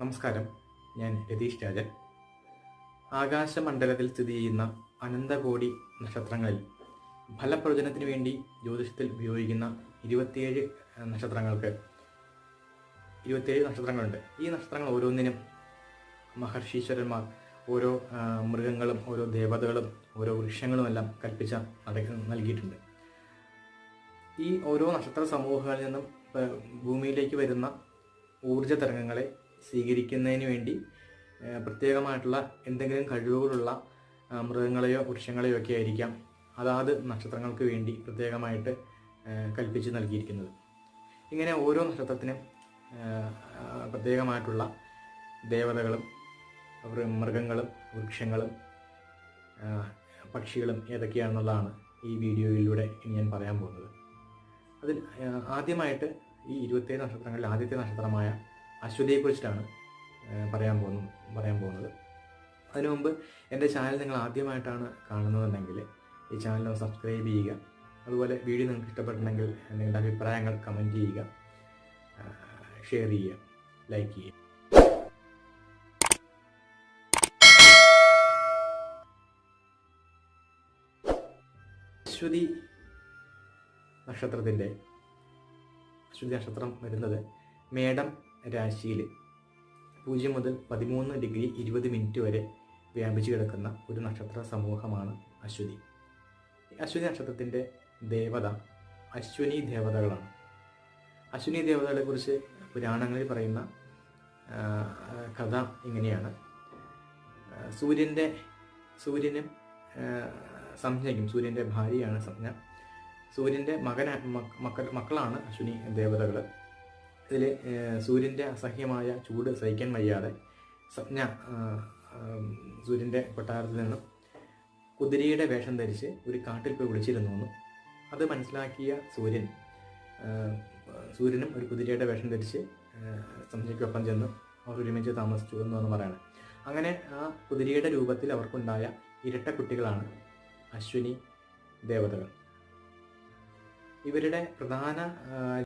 നമസ്കാരം. ഞാൻ രതീഷ് രാജൻ. ആകാശമണ്ഡലത്തിൽ സ്ഥിതി ചെയ്യുന്ന അനന്തകോടി നക്ഷത്രങ്ങളിൽ ഫലപ്രവചനത്തിന് വേണ്ടി ജ്യോതിഷത്തിൽ ഉപയോഗിക്കുന്ന ഇരുപത്തിയേഴ് നക്ഷത്രങ്ങൾക്ക് ഇരുപത്തിയേഴ് നക്ഷത്രങ്ങളുണ്ട്. ഈ നക്ഷത്രങ്ങൾ ഓരോന്നിനും മഹർഷീശ്വരന്മാർ ഓരോ മൃഗങ്ങളും ഓരോ ദേവതകളും ഓരോ വൃക്ഷങ്ങളുമെല്ലാം കൽപ്പിച്ച അടക്കം നൽകിയിട്ടുണ്ട്. ഈ ഓരോ നക്ഷത്ര സമൂഹങ്ങളിൽ നിന്നും ഭൂമിയിലേക്ക് വരുന്ന ഊർജ തരംഗങ്ങളെ സ്വീകരിക്കുന്നതിന് വേണ്ടി പ്രത്യേകമായിട്ടുള്ള എന്തെങ്കിലും കഴിവുകളുള്ള മൃഗങ്ങളെയോ വൃക്ഷങ്ങളെയോ ഒക്കെ ആയിരിക്കാം അതാത് നക്ഷത്രങ്ങൾക്ക് വേണ്ടി പ്രത്യേകമായിട്ട് കൽപ്പിച്ച് നൽകിയിരിക്കുന്നത്. ഇങ്ങനെ ഓരോ നക്ഷത്രത്തിനും പ്രത്യേകമായിട്ടുള്ള ദേവതകളും മൃഗങ്ങളും വൃക്ഷങ്ങളും പക്ഷികളും ഏതൊക്കെയാണെന്നുള്ളതാണ് ഈ വീഡിയോയിലൂടെ ഞാൻ പറയാൻ പോകുന്നത്. അതിൽ ആദ്യമായിട്ട് ഈ ഇരുപത്തേഴ് നക്ഷത്രങ്ങളിൽ ആദ്യത്തെ നക്ഷത്രമായ അശ്വതിയെക്കുറിച്ചിട്ടാണ് പറയാൻ പോകുന്നത് പറയാൻ പോകുന്നത്. അതിനു മുമ്പ് എന്റെ ചാനൽ നിങ്ങൾ ആദ്യമായിട്ടാണ് കാണുന്നതെങ്കിൽ ഈ ചാനൽ സബ്സ്ക്രൈബ് ചെയ്യുക. അതുപോലെ വീഡിയോ നിങ്ങൾക്ക് ഇഷ്ടപ്പെട്ടിട്ടുണ്ടെങ്കിൽ നിങ്ങളുടെ അഭിപ്രായങ്ങൾ കമന്റ് ചെയ്യുക. ഷെയർ ചെയ്യുക ലൈക്ക് ചെയ്യുക. അശ്വതി നക്ഷത്രത്തിന്റെ അശ്വതി നക്ഷത്രം വരുന്നത് മേടം രാശിയിൽ പൂജ്യം മുതൽ പതിമൂന്ന് ഡിഗ്രി ഇരുപത് മിനിറ്റ് വരെ വ്യാപിച്ചു കിടക്കുന്ന ഒരു നക്ഷത്ര സമൂഹമാണ് അശ്വതി. ഈ അശ്വതി നക്ഷത്രത്തിന്റെ ദേവത അശ്വനി ദേവതകളാണ്. അശ്വനി ദേവതകളെക്കുറിച്ച് പുരാണങ്ങളിൽ പറയുന്ന കഥ ഇങ്ങനെയാണ്. സൂര്യന്റെ സൂര്യനും സംജ്ഞയ്ക്കും സൂര്യന്റെ ഭാര്യയാണ് സംജ്ഞ. സൂര്യന്റെ മകന മക്കളാണ് അശ്വിനി ദേവതകൾ ഇതിൽ സൂര്യന്റെ അസഹ്യമായ ചൂട് സഹിക്കാൻ വയ്യാതെ സ്വപ്ന സൂര്യന്റെ കൊട്ടാരത്തിൽ നിന്നും കുതിരയുടെ വേഷം ധരിച്ച് ഒരു കാട്ടിൽ പോയി വിളിച്ചിരുന്നു എന്നും അത് മനസ്സിലാക്കിയ സൂര്യൻ സൂര്യനും ഒരു കുതിരയുടെ വേഷം ധരിച്ച് ആ, സംജ്ഞയ്ക്കൊപ്പം ചെന്ന് അവർ ഒരുമിച്ച് താമസിച്ചു എന്നാണ് പറയുന്നത് അങ്ങനെ ആ കുതിരയുടെ രൂപത്തിൽ അവർക്കുണ്ടായ ഇരട്ട കുട്ടികളാണ് അശ്വിനി ദേവതകൾ. ഇവരുടെ പ്രധാന